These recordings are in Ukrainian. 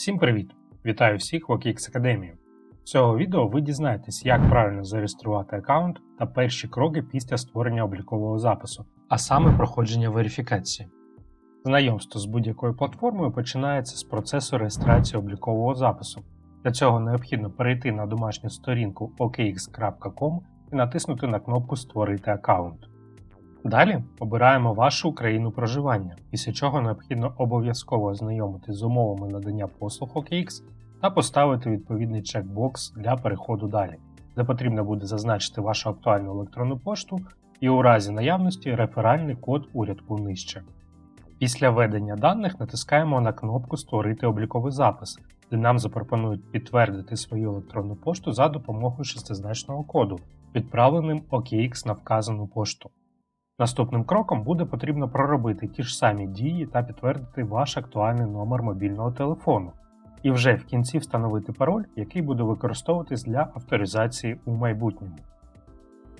Всім привіт! Вітаю всіх в OKX Академії. В цього відео ви дізнаєтесь, як правильно зареєструвати аккаунт та перші кроки після створення облікового запису, а саме проходження верифікації. Знайомство з будь-якою платформою починається з процесу реєстрації облікового запису. Для цього необхідно перейти на домашню сторінку okx.com і натиснути на кнопку Створити аккаунт. Далі обираємо вашу країну проживання, після чого необхідно обов'язково ознайомитись з умовами надання послуг OKX та поставити відповідний чекбокс для переходу далі, де потрібно буде зазначити вашу актуальну електронну пошту і у разі наявності реферальний код у рядку нижче. Після введення даних натискаємо на кнопку Створити обліковий запис, де нам запропонують підтвердити свою електронну пошту за допомогою шестизначного коду, відправленим OKX на вказану пошту. Наступним кроком буде потрібно проробити ті ж самі дії та підтвердити ваш актуальний номер мобільного телефону, і вже в кінці встановити пароль, який буде використовуватись для авторизації у майбутньому.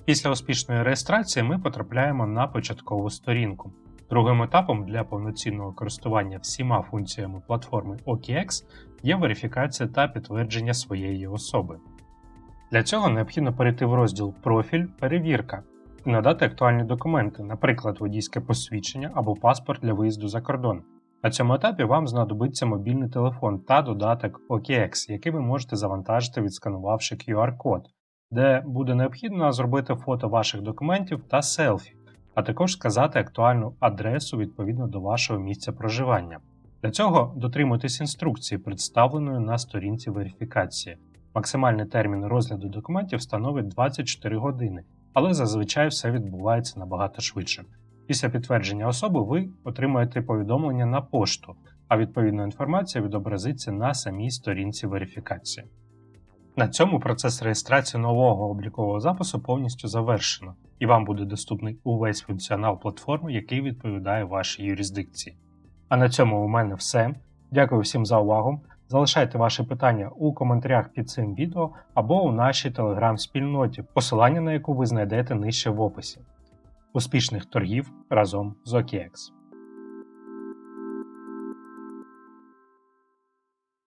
Після успішної реєстрації ми потрапляємо на початкову сторінку. Другим етапом для повноцінного користування всіма функціями платформи OKX є верифікація та підтвердження своєї особи. Для цього необхідно перейти в розділ Профіль Перевірка надати актуальні документи, наприклад, водійське посвідчення або паспорт для виїзду за кордон. На цьому етапі вам знадобиться мобільний телефон та додаток OKX, який ви можете завантажити, відсканувавши QR-код, де буде необхідно зробити фото ваших документів та селфі, а також сказати актуальну адресу відповідно до вашого місця проживання. Для цього дотримуйтесь інструкції, представленої на сторінці верифікації. Максимальний термін розгляду документів становить 24 години, але зазвичай все відбувається набагато швидше. Після підтвердження особи ви отримаєте повідомлення на пошту, а відповідна інформація відобразиться на самій сторінці верифікації. На цьому процес реєстрації нового облікового запису повністю завершено, і вам буде доступний увесь функціонал платформи, який відповідає вашій юрисдикції. А на цьому у мене все. Дякую всім за увагу. Залишайте ваші питання у коментарях під цим відео або у нашій телеграм-спільноті, посилання на яку ви знайдете нижче в описі. Успішних торгів разом з OKX!